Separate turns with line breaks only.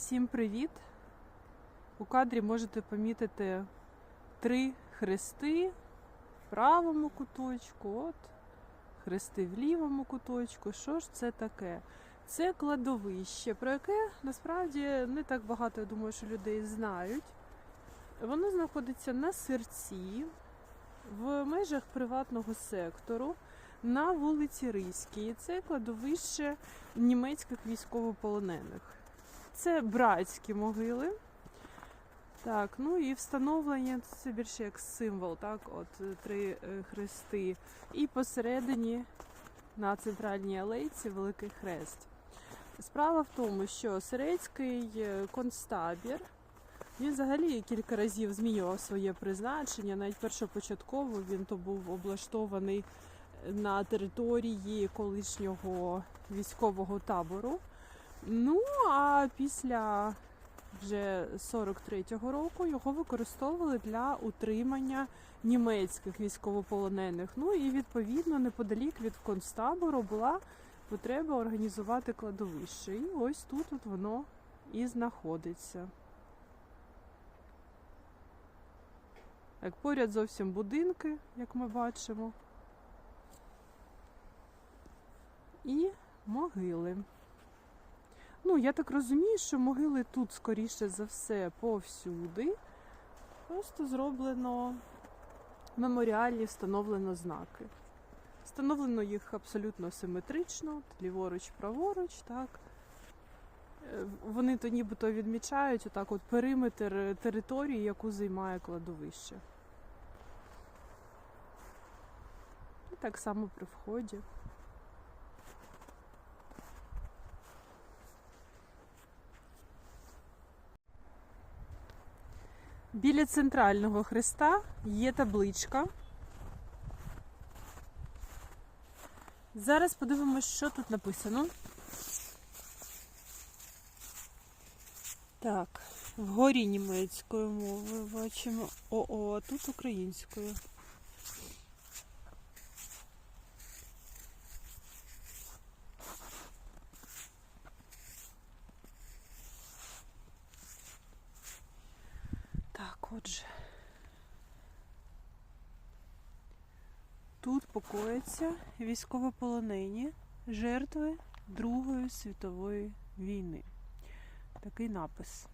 Всім привіт! У кадрі можете помітити три хрести в правому куточку, от хрести в лівому куточку. Що ж це таке? Це кладовище, про яке насправді не так багато, я думаю, що людей знають. Воно знаходиться на серці, в межах приватного сектору на вулиці Ризькій. Це кладовище німецьких військовополонених. Це братські могили. Так, ну і встановлення це більше як символ, так, от е, три е, хрести. І посередині на центральній алейці Великий Хрест. Справа в тому, що Сирецький е, концтабір він взагалі кілька разів змінював своє призначення. Навіть першопочатково він то був облаштований на території колишнього військового табору. Ну а після вже 43-го року його використовували для утримання німецьких військовополонених. Ну і відповідно неподалік від концтабору була потреба організувати кладовище. І ось тут от воно і знаходиться. Як поряд зовсім будинки, як ми бачимо. І могили. Ну, я так розумію, що могили тут, скоріше за все, повсюди. Просто зроблено меморіальні, встановлено знаки. Встановлено їх абсолютно симетрично, ліворуч, праворуч, так. Е, Вони то нібито відмічають отак от периметр території, яку займає кладовище. І так само при вході. Біля центрального хреста є табличка. Зараз подивимось, що тут написано. Так, вгорі німецькою мовою бачимо. О-о, а тут українською. Так, отже. Тут покоїться військовополонені жертви Другої світової війни. Такий напис.